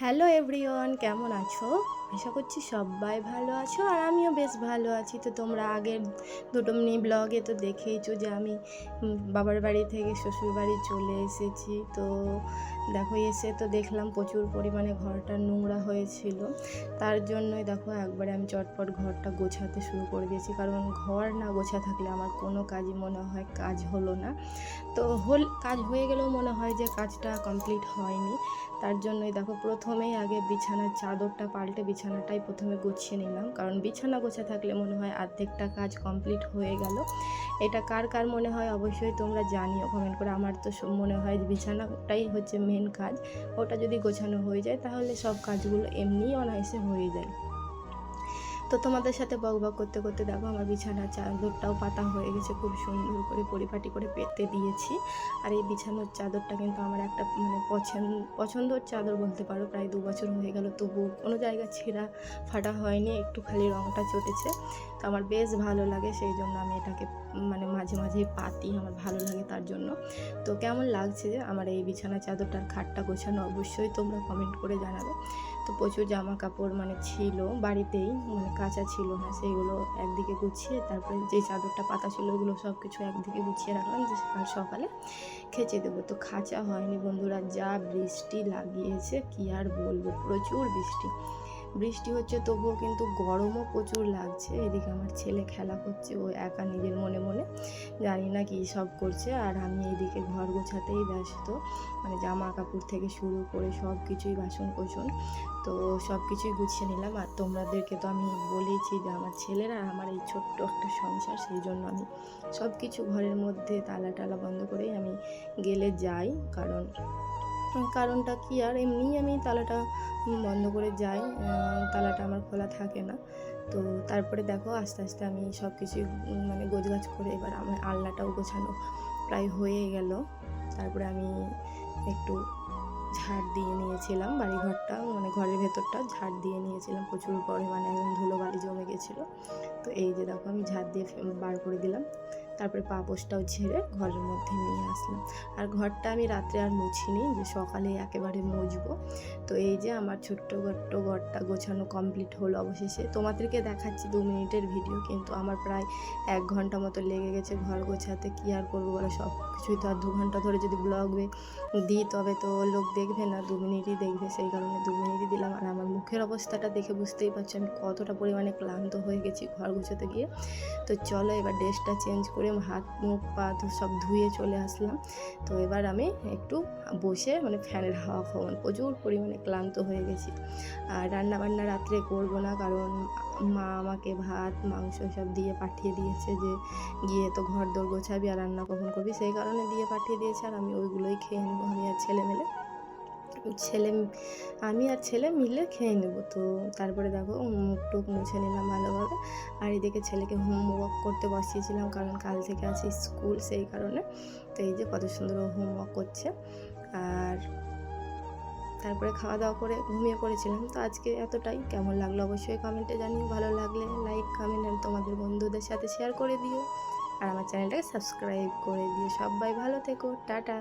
Hello everyone, কেমন আছো? আশা করছি সবাই ভালো আছো আর আমিও বেশ ভালো আছি। তো তোমরা আগের দুটো মিনি ব্লগে তো দেখেইছো যে আমি বাবার বাড়ি থেকে শ্বশুর বাড়ি চলে এসেছি। তো দেখো এসে তো দেখলাম প্রচুর পরিমাণে ঘরটা নোংরা হয়েছিল। তার জন্যই দেখো একবারে আমি চটপট ঘরটা গোছাতে শুরু করে দিয়েছি। কারণ ঘর না গোছা থাকলে আমার কোনো কাজই মনে হয় কাজ হলো না। তো হল, কাজ হয়ে গেলেও মনে হয় যে কাজটা কমপ্লিট হয়নি। তার জন্যই দেখো প্রথমেই আগে বিছানার চাদরটা পাল্টে বিছানাটাই প্রথমে গুছিয়ে নিলাম। কারণ বিছানা গোছা থাকলে মনে হয় অর্ধেকটা কাজ কমপ্লিট হয়ে গেল। এটা কার কার মনে হয় অবশ্যই তোমরা জানিও কমেন্ট করে। আমার তো মনে হয় বিছানাটাই হচ্ছে মেন কাজ। ওটা যদি গোছানো হয়ে যায় তাহলে সব কাজগুলো এমনিই অনায়াসে হয়ে যায়। তো তোমাদের সাথে বক বক করতে করতে দেখো আমার বিছানার চাদরটাও পাতা হয়ে গেছে, খুব সুন্দর করে পরিপাটি করে পেতে দিয়েছি। আর এই বিছানোর চাদরটা কিন্তু আমার একটা মানে পছন্দ পছন্দর চাদর বলতে পারো, প্রায় দু বছর হয়ে গেল তবু কোনো জায়গা ছেঁড়া ফাটা হয়নি, একটু খালি রঙটা চটেছে। তো আমার বেশ ভালো লাগে, সেই জন্য আমি এটাকে মানে মাঝে মাঝে পাতি, আমার ভালো লাগে তার জন্য। তো কেমন লাগছে আমার এই বিছানা চাদরটার খাটটা গোছানো, অবশ্যই তোমরা কমেন্ট করে জানাবে। তো প্রচুর জামা কাপড় মানে ছিল বাড়িতেই মানে কাঁচা ছিল না, সেইগুলো একদিকে গুছিয়ে তারপরে যে চাদরটা পাতা ছিল ওগুলো সব কিছু একদিকে গুছিয়ে রাখলাম, যে আর সকালে খেচে দেবো। তো খাঁচা হয়নি বন্ধুরা, যা বৃষ্টি লাগিয়েছে, কি আর বলব? প্রচুর বৃষ্টি। বৃষ্টি হচ্ছে, তবুও কিন্তু গরমও প্রচুর লাগছে। এদিকে আমার ছেলে খেলা করছে, ও একা নিজের মনে মনে। জানি না কী সব করছে, আর আমি এদিকে ঘর গোছাতেই ব্যস্ত। মানে জামা কাপড় থেকে শুরু করে সব কিছুই বাসন কোসন তো সব কিছুই গুছিয়ে নিলাম। আর তোমাদেরকে তো আমি বলেইছি যে আমার ছেলেরা আর আমার এই ছোট্ট একটা সংসার, সেই জন্য আমি সব কিছু ঘরের মধ্যে তালা টালা বন্ধ করেই আমি গেলে যাই। কারণ কারণটা কি? আর এমনিই আমি তালাটা বন্ধ করে যাই তালাটা আমার খোলা থাকে না। তো তারপরে দেখো আস্তে আস্তে আমি সব কিছুই মানে গোছগাছ করে এবার আমার আলনাটাও গোছানো প্রায় হয়ে গেল। তারপরে আমি একটু ঝাড় দিয়ে নিয়েছিলাম বাড়িঘরটা মানে ঘরের ভেতরটা ঝাড় দিয়ে নিয়েছিলাম। প্রচুর পরিমাণে একদম ধুলোবালি জমে গেছিল। তো এই যে দেখো আমি ঝাড় দিয়ে বার করে দিলাম। তারপরে পাপোশটাও ঝেড়ে ঘরের মধ্যে নিয়ে আসলাম। আর ঘরটা আমি রাত্রে আর মুছিনি, যে সকালে একেবারে মুছবো। তো এই যে আমার ছোট্ট ঘট্ট ঘরটা গোছানো কমপ্লিট হলো অবশেষে। তোমাদেরকে দেখাচ্ছি দু মিনিটের ভিডিও কিন্তু আমার প্রায় এক ঘণ্টা মতো লেগে গেছে ঘর গোছাতে। কী আর করব বলো? সব কিছুই তো আর দু ঘণ্টা ধরে যদি ব্লগ দিই, তবে তো লোক দেখবে না, দু মিনিটই দেখবে। সেই কারণে দু মিনিটই দিলাম। আর আমার মুখের অবস্থাটা দেখে বুঝতেই পারছ, আমি কতটা পরিমাণে ক্লান্ত হয়ে গেছি ঘর গুছোতে গিয়ে। তো চলো এবার ড্রেসটা চেঞ্জ করে হাত, মুখ, পা সব ধুয়ে চলে আসলাম। তো এবার আমি একটু বসে মানে ফ্যানের হাওয়া খাওয়ান প্রচুর পরিমাণে ক্লান্ত হয়ে গেছি। আর রান্না বান্না রাত্রে করব না, কারণ মা আমাকে ভাত, মাংস সব দিয়ে পাঠিয়ে দিয়েছে যে গিয়ে তো ঘর দোর গোছাবি আর রান্না কখন করবি। সেই কারণে দিয়ে পাঠিয়ে দিয়েছে আর আমি ওইগুলোই খেয়ে নেব আমি আর ছেলে মেলে ছেলে, আমি আর ছেলে মিলে খেয়ে নেব। তো তারপরে দেখো মুখ টুক মুছে নিলাম ভালোভাবে। আর এদিকে ছেলেকে হোমওয়ার্ক করতে বসিয়েছিলাম, কারণ কাল থেকে আছে স্কুল সেই কারণে। তো এই যে কত সুন্দর হোমওয়ার্ক করছে। আর তারপরে খাওয়া দাওয়া করে ঘুমিয়ে পড়েছিলাম। তো আজকে এতটাই। কেমন লাগল অবশ্যই কমেন্টে জানিও। ভালো লাগলে লাইক কমেন্ট আর তোমাদের বন্ধুদের সাথে শেয়ার করে দিও। আর আমার চ্যানেলটাকে সাবস্ক্রাইব করে দিও। সবাই ভালো থেকো। টাটা।